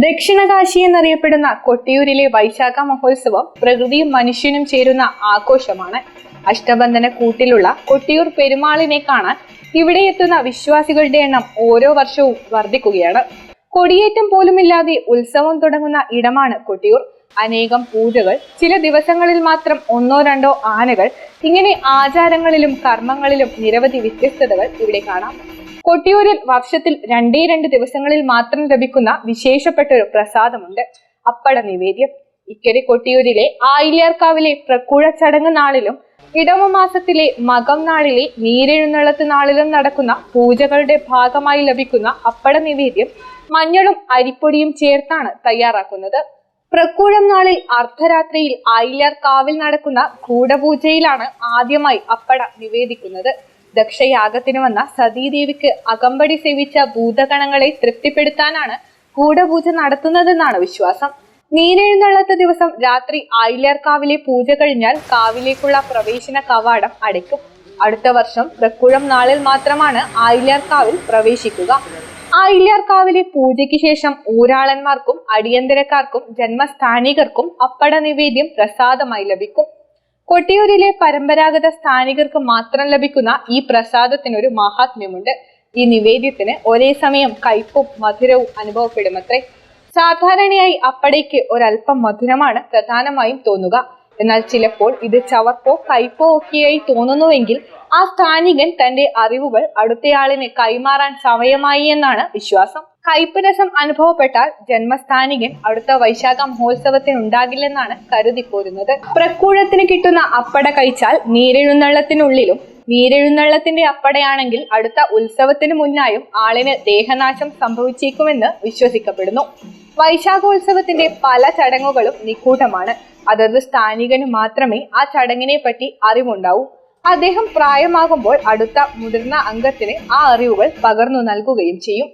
ദക്ഷിണകാശി എന്നറിയപ്പെടുന്ന കൊട്ടിയൂരിലെ വൈശാഖ മഹോത്സവം പ്രകൃതിയും മനുഷ്യനും ചേരുന്ന ആഘോഷമാണ്. അഷ്ടബന്ധന കൂട്ടിലുള്ള കൊട്ടിയൂർ പെരുമാളിനെ കാണാൻ ഇവിടെ എത്തുന്ന വിശ്വാസികളുടെ എണ്ണം ഓരോ വർഷവും വർദ്ധിക്കുകയാണ്. കൊടിയേറ്റം പോലുമില്ലാതെ ഉത്സവം തുടങ്ങുന്ന ഇടമാണ് കൊട്ടിയൂർ. അനേകം പൂജകൾ ചില ദിവസങ്ങളിൽ മാത്രം ഒന്നോ രണ്ടോ ആനകൾ ഇങ്ങനെ ആചാരങ്ങളിലും കർമ്മങ്ങളിലും നിരവധി വ്യത്യസ്തതകൾ ഇവിടെ കാണാം. കൊട്ടിയൂരിൽ വർഷത്തിൽ രണ്ടേ രണ്ട് ദിവസങ്ങളിൽ മാത്രം ലഭിക്കുന്ന വിശേഷപ്പെട്ട ഒരു പ്രസാദമുണ്ട്. അപ്പട നിവേദ്യം. ഇക്കരെ കൊട്ടിയൂരിലെ ആയില്യാർക്കാവിലെ പ്രക്കുഴ ചടങ്ങ് നാളിലും ഇടവ മാസത്തിലെ മകം നാളിലെ നീരെഴുന്നള്ളത്ത് നാളിലും നടക്കുന്ന പൂജകളുടെ ഭാഗമായി ലഭിക്കുന്ന അപ്പട നിവേദ്യം മഞ്ഞളും അരിപ്പൊടിയും ചേർത്താണ് തയ്യാറാക്കുന്നത്. പ്രക്കൂഴം നാളിൽ അർദ്ധരാത്രിയിൽ ആയില്യാർ കാവിൽ നടക്കുന്ന ഗൂഢപൂജയിലാണ് ആദ്യമായി അപ്പട നിവേദിക്കുന്നത്. ദക്ഷയാഗത്തിന് വന്ന സതീദേവിക്ക് അകമ്പടി സേവിച്ച ഭൂതഗണങ്ങളെ തൃപ്തിപ്പെടുത്താനാണ് കൂടപൂജ നടത്തുന്നതെന്നാണ് വിശ്വാസം. നീരെഴുന്നള്ളത്ത ദിവസം രാത്രി ആയില്യാർക്കാവിലെ പൂജ കഴിഞ്ഞാൽ കാവിലേക്കുള്ള പ്രവേശന കവാടം അടയ്ക്കും. അടുത്ത വർഷം പ്രക്കുഴം നാളിൽ മാത്രമാണ് ആയില്യാർക്കാവിൽ പ്രവേശിക്കുക. ആയില്യാർക്കാവിലെ പൂജയ്ക്ക് ശേഷം ഊരാളന്മാർക്കും അടിയന്തരക്കാർക്കും ജന്മസ്ഥാനികർക്കും അപ്പട നിവേദ്യം പ്രസാദമായി ലഭിക്കും. കൊട്ടിയൂരിലെ പരമ്പരാഗത സ്ഥാനികർക്ക് മാത്രം ലഭിക്കുന്ന ഈ പ്രസാദത്തിനൊരു മഹാത്മ്യമുണ്ട്. ഈ നിവേദ്യത്തിന് ഒരേ സമയം കയ്പും മധുരവും അനുഭവപ്പെടുമത്രേ. സാധാരണയായി അപ്പടയ്ക്ക് ഒരല്പം മധുരമാണ് പ്രധാനമായും തോന്നുക. എന്നാൽ ചിലപ്പോൾ ഇത് ചവർപ്പോ കൈപ്പോ ഒക്കെയായി തോന്നുന്നുവെങ്കിൽ ആ സ്ഥാനികൻ തന്റെ അറിവുകൾ അടുത്തയാളിന് കൈമാറാൻ സമയമായി എന്നാണ് വിശ്വാസം. കൈപ്പുരസം അനുഭവപ്പെട്ടാൽ ജന്മസ്ഥാനികൻ അടുത്ത വൈശാഖ മഹോത്സവത്തിന് ഉണ്ടാകില്ലെന്നാണ് കരുതി പോരുന്നത്. പ്രക്കൂഴത്തിന് കിട്ടുന്ന അപ്പട കഴിച്ചാൽ നീരെഴുന്നള്ളത്തിനുള്ളിലും നീരെഴുന്നള്ളത്തിന്റെ അപ്പടയാണെങ്കിൽ അടുത്ത ഉത്സവത്തിന് മുന്നായും ആളിന് ദേഹനാശം സംഭവിച്ചേക്കുമെന്ന് വിശ്വസിക്കപ്പെടുന്നു. വൈശാഖോത്സവത്തിന്റെ പല ചടങ്ങുകളും നിഗൂഢമാണ് അതത് സ്ഥാനികന് മാത്രമേ ആ ചടങ്ങിനെ പറ്റി അറിവുണ്ടാവൂ. അദ്ദേഹം പ്രായമാകുമ്പോൾ അടുത്ത മുതിർന്ന അംഗത്തിന് ആ അറിവുകൾ പകർന്നു നൽകുകയും ചെയ്യും.